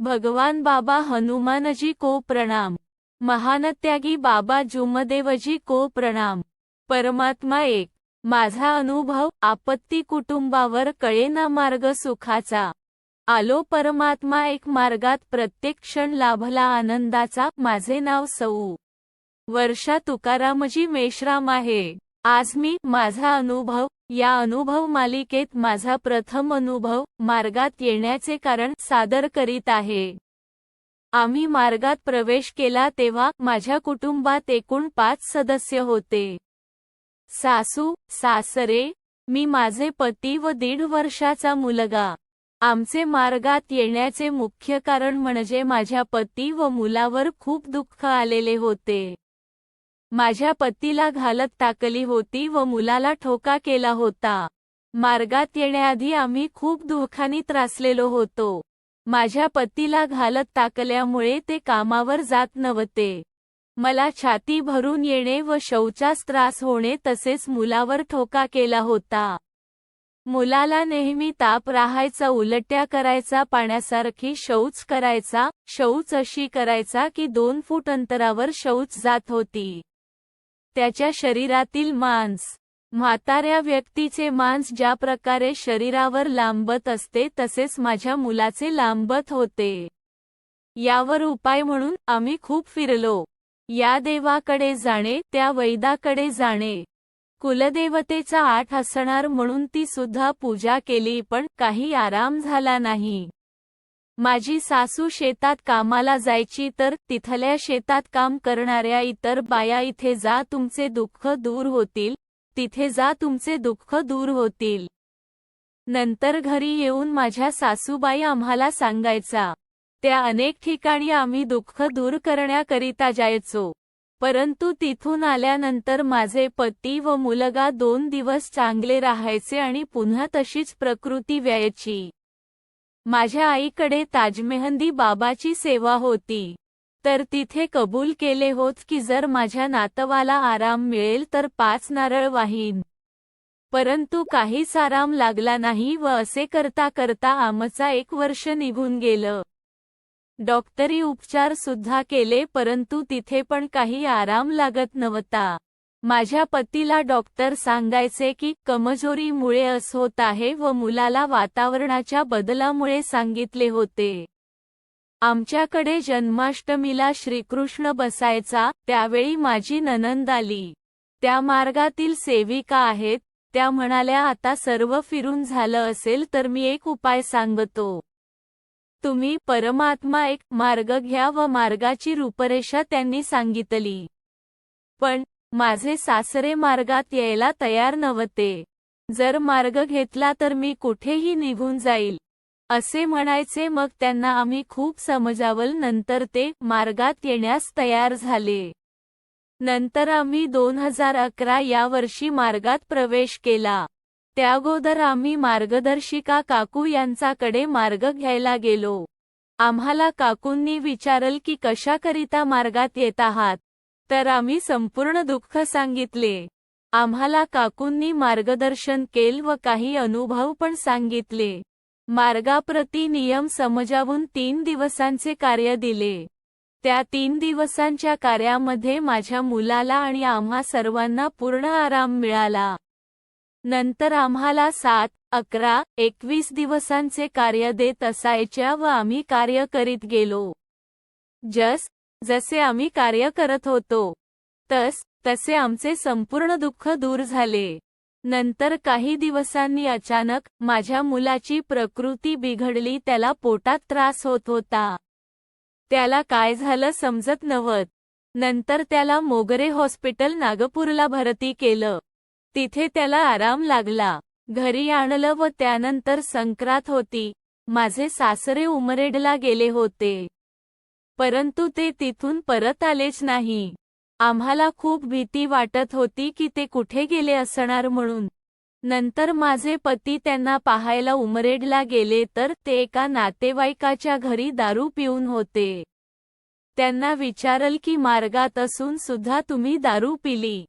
भगवान बाबा हनुमानजी को प्रणाम. महानत्यागी बाबा जुमदेवजी को प्रणाम. परमात्मा एक. माझा अनुभव आपत्ती कुटुंबावर कळेना मार्ग सुखाचा. आलो परमात्मा एक मार्गात प्रत्येक क्षण लाभला आनंदाचा. माझे नाव सौ वर्षा तुकारामजी मेश्राम आहे. आज मी माझा अनुभव या अनुभव मालिकेत माझा प्रथम अनुभव मार्गात येण्याचे कारण सादर करीत आहे. आम्ही मार्गात प्रवेश केला तेव्हा माझ्या कुटुंबात एकूण पाच सदस्य होते. सासू सासरे मी माझे पती व दीड वर्षाचा मुलगा. आमचे मार्गात येण्याचे मुख्य कारण म्हणजे माझ्या पती व मुलावर खूप दुःख आलेले होते. माझ्या पतीला घालत टाकली होती व मुलाला ठोका केला होता. मार्गात येण्याआधी आम्ही खूप दुःखाने त्रासलेलो होतो. माझ्या पतीला घालत टाकल्यामुळे ते कामावर जात नव्हते. मला छाती भरून येणे व शौचास त्रास होणे तसेच मुलावर ठोका केला होता. मुलाला नेहमी ताप राहायचा उलट्या करायचा पाण्यासारखी शौच करायचा शौच अशी करायचा की दोन फूट अंतरावर शौच जात होती. त्याच्या शरीरातील मांस. म्हाताऱ्या व्यक्तीचे मांस ज्या प्रकारे शरीरावर लांबत असते तसेच माझ्या मुलाचे लांबत होते. यावर उपाय म्हणून आम्ही खूप फिरलो. या देवाकडे जाणे त्या वैदाकडे जाणे. कुलदेवतेचा आठ असणार म्हणून ती सुद्धा पूजा केली पण काही आराम झाला नाही. माझी सासू शेतात कामाला जायची तर तिथल्या शेतात काम करणाऱ्या इतर बाया इथे जा तुमचे दुःख दूर होतील. तिथे जा तुमचे दुःख दूर होतील. नंतर घरी येऊन माझ्या सासूबाई आम्हाला सांगायचा. त्या अनेक ठिकाणी आम्ही दुःख दूर करण्याकरिता जायचो. परंतु तिथून आल्यानंतर माझे पती व मुलगा दोन दिवस चांगले राहायचे आणि पुन्हा तशीच प्रकृती व्यायची. माझ्या आईकडे ताजमेहंदी बाबाची सेवा होती. तर तिथे कबूल केले होत की जर माझ्या नातवाला आराम मिळेल तर पाच नारळ वाहीन. परंतु काहीच आराम लागला नाही व असे करता करता आमचा एक वर्ष निघून गेलं. डॉक्टरी उपचार सुद्धा केले परंतु तिथे पण काही आराम लागत नव्हता. माझ्या पतीला डॉक्टर सांगायचे की कमजोरीमुळे अस होत आहे व मुलाला वातावरणाच्या बदलामुळे सांगितले होते. आमच्याकडे जन्माष्टमीला श्रीकृष्ण बसायचा त्यावेळी माझी ननंद आली. त्या मार्गातील सेविका आहेत त्या म्हणाल्या आता सर्व फिरून झालं असेल तर मी एक उपाय सांगतो. तुम्ही परमात्मा एक मार्ग घ्या व मार्गाची रूपरेषा त्यांनी सांगितली. पण माझे सासरे मार्गात यायला तयार नव्हते. जर मार्ग घेतला तर मी कुठेही निघून जाईल. असे म्हणायचे मग त्यांना आम्ही खूप समजावल नंतर ते मार्गात येण्यास तयार झाले. नंतर आम्ही दोन हजार अकरा या वर्षी मार्गात प्रवेश केला. त्यागोदर आम्ही मार्गदर्शिका काकू यांचाकडे मार्ग घ्यायला गेलो. आम्हाला काकूंनी विचारल की कशाकरिता मार्गात येत आहात? तर आम्ही संपूर्ण दुःख सांगितले. आम्हाला काकूंनी मार्गदर्शन केल व काही अनुभव पण सांगितले. मार्गाप्रती नियम समजावून तीन दिवसांचे कार्य दिले. त्या तीन दिवसांच्या कार्यामध्ये माझ्या मुलाला आणि आम्हा सर्वांना पूर्ण आराम मिळाला. नंतर आम्हाला सात अकरा एकवीस दिवसांचे कार्य देत असायच्या व आम्ही कार्य करीत गेलो. जस जसे आम्ही कार्य करत होतो तस तसे आमचे संपूर्ण दुःख दूर झाले. नंतर काही दिवसांनी अचानक माझ्या मुलाची प्रकृती बिघडली त्याला पोटात त्रास होत होता. त्याला काय झालं समजत नव्हत. नंतर त्याला मोगरे हॉस्पिटल नागपूरला भरती केलं. तिथे त्याला आराम लागला. घरी आणलं व त्यानंतर संक्रात होती. माझे सासरे उमरेडला गेले होते. परंतु ते तिथून परत आलेच नाही. आम्हाला खूप भीती वाटत होती की ते कुठे गेले असणार म्हणून. नंतर माझे पती त्यांना पाहायला उमरेडला गेले तर ते एका नातेवाईकाच्या घरी दारू पिऊन होते. त्यांना विचारल की मार्गात असून सुद्धा तुम्ही दारू पिली?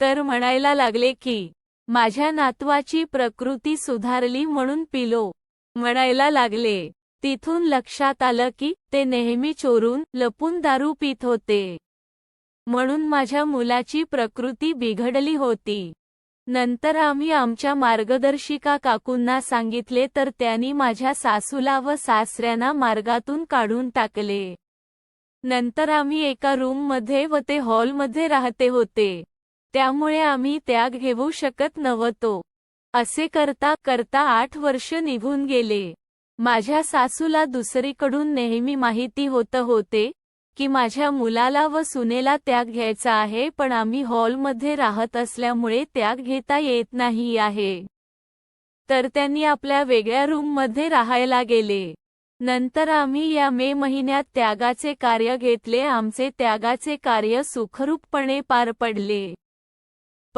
तर म्हणायला लागले की माझ्या नातवाची प्रकृती सुधारली म्हणून पिलो. म्हणायला लागले. तिथून लक्षात आलं की ते नेहमी चोरून लपून दारू पित होते. म्हणून माझ्या मुलाची प्रकृती बिघडली होती. नंतर आम्ही आमच्या मार्गदर्शिका काकूंना सांगितले तर त्यांनी माझ्या सासूला व सासऱ्यांना मार्गातून काढून टाकले. नंतर आम्ही एका रूममध्ये व ते हॉलमध्ये राहते होते. त्यामुळे आम्ही त्याग घेऊ शकत नव्हतो. असे करता करता आठ वर्ष निघून गेले. माझ्या सासूला दुसरीकडून नेहमी माहिती होत होते की माझ्या मुलाला व सुनेला त्याग घ्यायचा आहे पण आम्ही हॉलमध्ये राहत असल्यामुळे त्याग घेता येत नाही आहे. तर त्यांनी आपल्या वेगळ्या रूममध्ये राहायला गेले. नंतर आम्ही या मे महिन्यात त्यागाचे कार्य घेतले. आमचे त्यागाचे कार्य सुखरूपपणे पार पडले.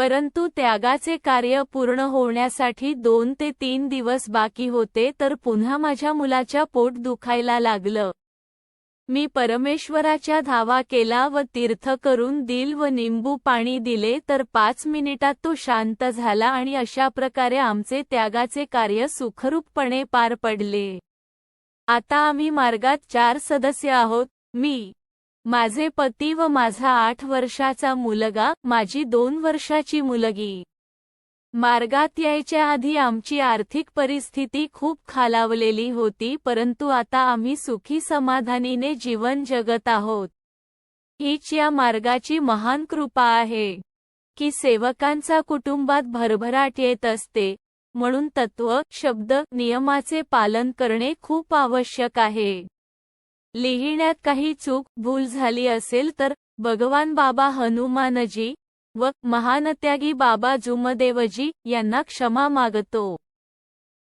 परंतु त्यागाचे कार्य पूर्ण होण्यासाठी दोन ते तीन दिवस बाकी होते तर पुन्हा माझ्या मुलाच्या पोट दुखायला लागलं. मी परमेश्वराच्या धावा केला व तीर्थ करून दिल व निंबू पाणी दिले तर पाच मिनिटात तो शांत झाला आणि अशा प्रकारे आमचे त्यागाचे कार्य सुखरूपपणे पार पडले. आता आम्ही मार्गात चार सदस्य आहोत मी माझे पती व माझा आठ वर्षाचा मुलगा माझी दोन वर्षाची मुलगी. मार्गात यायच्या आधी आमची आर्थिक परिस्थिती खूप खालावलेली होती परंतु आता आम्ही सुखी समाधानीने जीवन जगत आहोत. हीच या मार्गाची महान कृपा आहे. की सेवकांचा कुटुंबात भरभराट येत असते म्हणून तत्व शब्द नियमाचे पालन करणे खूप आवश्यक आहे. लिहिण्यात काही चूक भूल झाली असेल तर भगवान बाबा हनुमानजी व महानत्यागी बाबा जुमदेवजी यांना क्षमा मागतो.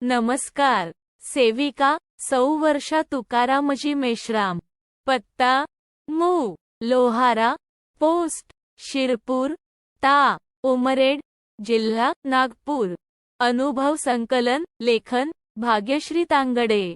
नमस्कार. सेविका सौ वर्षा तुकारामजी मेश्राम. पत्ता मू. लोहारा पोस्ट शिरपूर ता. उमरेड जिल्हा नागपूर. अनुभव संकलन लेखन भाग्यश्री तांगडे.